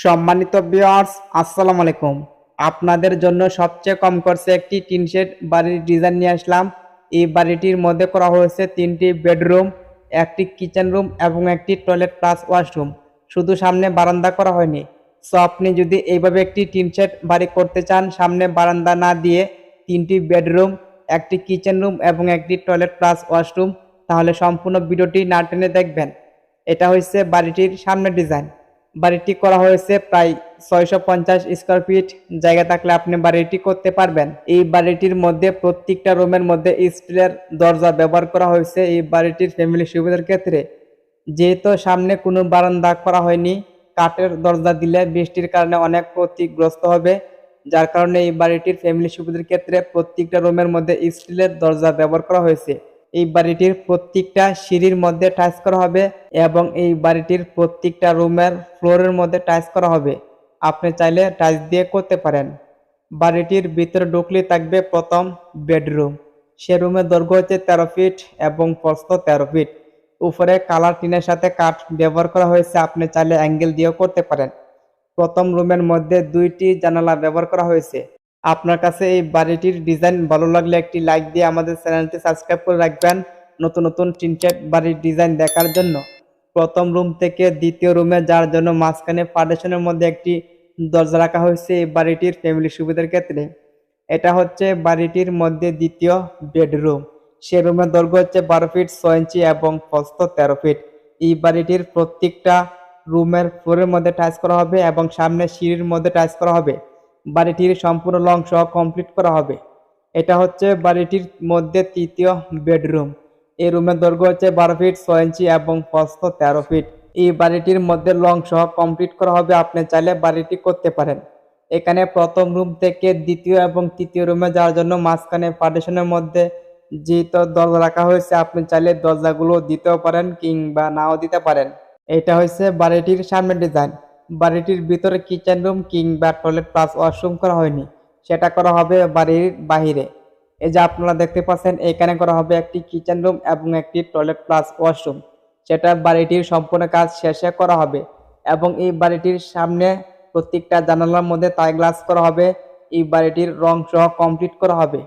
সম্মানিত ভিউয়ার্স আসসালামু আলাইকুম। আপনাদের জন্য সবচেয়ে কম খরচে একটি টিন শেড বাড়ির ডিজাইন নিয়ে আসলাম। এই বাড়িটির মধ্যে করা হয়েছে তিনটি বেডরুম, একটি কিচেন রুম এবং একটি টয়লেট প্লাস ওয়াশরুম শুধু সামনে বারান্দা করা হয়নি। সো আপনি যদি এইভাবে একটি টিন শেড বাড়ি করতে চান, সামনে বারান্দা না দিয়ে তিনটি বেডরুম, একটি কিচেন রুম এবং একটি টয়লেট প্লাস ওয়াশরুম তাহলে সম্পূর্ণ ভিডিওটি না টেনে দেখবেন। এটা হচ্ছে বাড়িটির সামনের ডিজাইন বাড়িটি করা হয়েছে প্রায় ছয়শো পঞ্চাশ স্কোয়ার ফিট জায়গা থাকলে আপনি বাড়িটি করতে পারবেন। এই বাড়িটির মধ্যে প্রত্যেকটা রুমের মধ্যে স্টিলের দরজা ব্যবহার করা হয়েছে। এই বাড়িটির ফ্যামিলি সুবিধার ক্ষেত্রে যেহেতু সামনে কোনো বারান্দা করা হয়নি, কাঠের দরজা দিলে বৃষ্টির কারণে অনেক ক্ষতিগ্রস্ত হবে। যার কারণে এই বাড়িটির ফ্যামিলি সুবিধার ক্ষেত্রে প্রত্যেকটা রুমের মধ্যে স্টিলের দরজা ব্যবহার করা হয়েছে। এই বাড়িটির প্রত্যেকটা সিঁড়ির মধ্যে টাইলস করা হবে এবং এই বাড়িটির প্রত্যেকটা রুমের ফ্লোরের মধ্যে টাইলস করা হবে। আপনি চাইলে টাইলস দিয়ে করতে পারেন। বাড়িটির ভিতরে ঢুকলে থাকবে প্রথম বেডরুম। সে রুমের দৈর্ঘ্য হচ্ছে তেরো ফিট এবং প্রস্থ তেরো ফিট। উপরে কালার টিনের সাথে কাঠ ব্যবহার করা হয়েছে, আপনি চাইলে অ্যাঙ্গেল দিয়েও করতে পারেন। প্রথম রুমের মধ্যে দুইটি জানালা ব্যবহার করা হয়েছে। আপনার কাছে এই বাড়িটির ডিজাইন ভালো লাগলে একটি লাইক দিয়ে আমাদের চ্যানেলটি সাবস্ক্রাইব করে রাখবেন নতুন নতুন টিনটেড বাড়ির ডিজাইন দেখার জন্য। প্রথম রুম থেকে দ্বিতীয় রুমে যাওয়ার জন্য মাঝখানে পার্টিশনের মধ্যে একটি দরজা রাখা হয়েছে এই বাড়িটির ফ্যামিলি সুবিধার ক্ষেত্রে। এটা হচ্ছে বাড়িটির মধ্যে দ্বিতীয় বেডরুম সে রুমের দৈর্ঘ্য হচ্ছে বারো ফিট ছয় ইঞ্চি এবং প্রস্থ তেরো ফিট এই বাড়িটির প্রত্যেকটা রুমের ফ্লোরের মধ্যে টাইলস করা হবে এবং সামনে সিঁড়ির মধ্যে টাইলস করা হবে। বাড়িটির সম্পূর্ণ লং সহ কমপ্লিট করা হবে। এটা হচ্ছে বাড়িটির মধ্যে তৃতীয় বেডরুম। এই রুমের দৈর্ঘ্য হচ্ছে বারো ফিট ছয় ইঞ্চি এবং প্রস্থ তেরো ফিট এই বাড়িটির মধ্যে লং সহ কমপ্লিট করা হবে, আপনি চাইলে বাড়িটি করতে পারেন। এখানে প্রথম রুম থেকে দ্বিতীয় এবং তৃতীয় রুমে যাওয়ার জন্য মাঝখানে পার্টিশনের মধ্যে যেহেতু দরজা রাখা হয়েছে, আপনি চাইলে দরজাগুলো দিতেও পারেন কিংবা নাও দিতে পারেন। এটা হচ্ছে বাড়িটির সামনের ডিজাইন বাড়িটির ভিতরে কিচেন রুম কিংবা টয়লেট প্লাস ওয়াশরুম করা হয়নি। সেটা করা হবে বাড়ির বাহিরে। এই যে আপনারা দেখতে পাচ্ছেন, এখানে করা হবে একটি কিচেন রুম এবং একটি টয়লেট প্লাস ওয়াশরুম সেটা বাড়িটির সম্পূর্ণ কাজ শেষে করা হবে এবং এই বাড়িটির সামনে প্রত্যেকটা জানালার মধ্যে তাই গ্লাস করা হবে। এই বাড়িটির রং সহ কমপ্লিট করা হবে।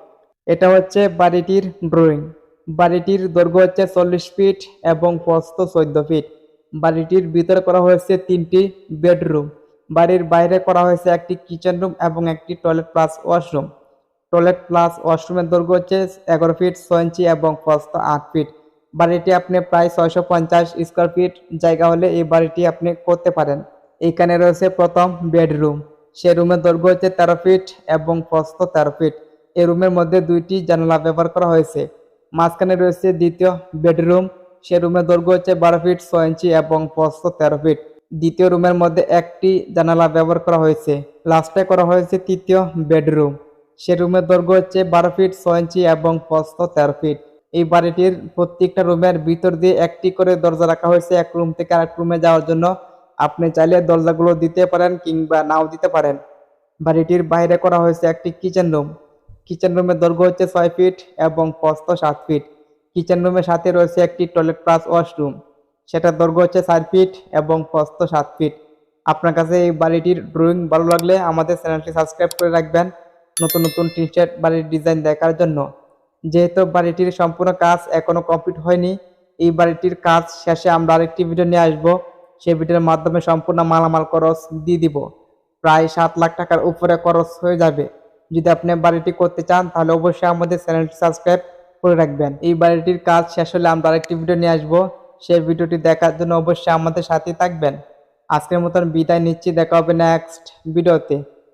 এটা হচ্ছে বাড়িটির ড্রয়িং বাড়িটির দৈর্ঘ্য হচ্ছে চল্লিশ ফিট এবং প্রস্থ চোদ্দ ফিট বাড়িটির ভিতরে করা হয়েছে তিনটি বেডরুম। বাড়ির বাইরে করা হয়েছে একটি কিচেন রুম এবং একটি toilet plus washroom. Toilet plus ওয়াশরুমের দৈর্ঘ্য হচ্ছে এগারো ফিট ছয় ইঞ্চি এবং প্রস্থ আট ফিট। বাড়িটি আপনি প্রায় ছয়শো পঞ্চাশ স্কোয়ার ফিট জায়গা হলে এই বাড়িটি আপনি করতে পারেন। এখানে রয়েছে প্রথম বেডরুম। সে রুমের দৈর্ঘ্য হচ্ছে তেরো ফিট এবং প্রস্থ তেরো ফিট। এই রুমের মধ্যে দুইটি জানালা ব্যবহার করা হয়েছে। মাঝখানে রয়েছে দ্বিতীয় বেডরুম। সে রুমের দৈর্ঘ্য হচ্ছে বারো ফিট, ছয় ইঞ্চি এবং প্রস্থ তেরো ফিট। দ্বিতীয় রুমের মধ্যে একটি জানালা ব্যবহার করা হয়েছে। লাস্টে করা হয়েছে তৃতীয় বেডরুম। সে রুমের দৈর্ঘ্য হচ্ছে বারো ফিট, ছয় ইঞ্চি এবং প্রস্থ তেরো ফিট। এই বাড়িটির প্রত্যেকটা রুমের ভিতর দিয়ে একটি করে দরজা রাখা হয়েছে। এক রুম থেকে আরেক রুমে যাওয়ার জন্য আপনি চাইলে দরজাগুলো দিতে পারেন কিংবা নাও দিতে পারেন। বাড়িটির বাইরে করা হয়েছে একটি কিচেন রুম। কিচেন রুমের দৈর্ঘ্য হচ্ছে ছয় ফিট এবং প্রস্থ সাত ফিট। কিচেন রুমের সাথে রয়েছে একটি টয়লেট প্লাস ওয়াশরুম সেটার দৈর্ঘ্য হচ্ছে চার ফিট এবং প্রস্থ সাত ফিট আপনার কাছে এই বাড়িটির ড্রয়িং ভালো লাগলে আমাদের চ্যানেলটি সাবস্ক্রাইব করে রাখবেন নতুন নতুন টি শার্ট বাড়ির ডিজাইন দেখার জন্য। যেহেতু বাড়িটির সম্পূর্ণ কাজ এখনও কমপ্লিট হয়নি, এই বাড়িটির কাজ শেষে আমরা আরেকটি ভিডিও নিয়ে আসব। সেই ভিডিওর মাধ্যমে সম্পূর্ণ মালামাল খরচ দিয়ে দিব। প্রায় সাত লাখ টাকার উপরে খরচ হয়ে যাবে। যদি আপনি বাড়িটি করতে চান, তাহলে অবশ্যই আমাদের চ্যানেলটি সাবস্ক্রাইব করে রাখবেন। এই বাড়িটির কাজ শেষ হলে আমরা আরেকটি ভিডিও নিয়ে আসব। সেই ভিডিওটি দেখার জন্য অবশ্যই আমাদের সাথে থাকবেন। আজকের মতন বিদায় নিচ্ছি। দেখা হবে নেক্সট ভিডিওতে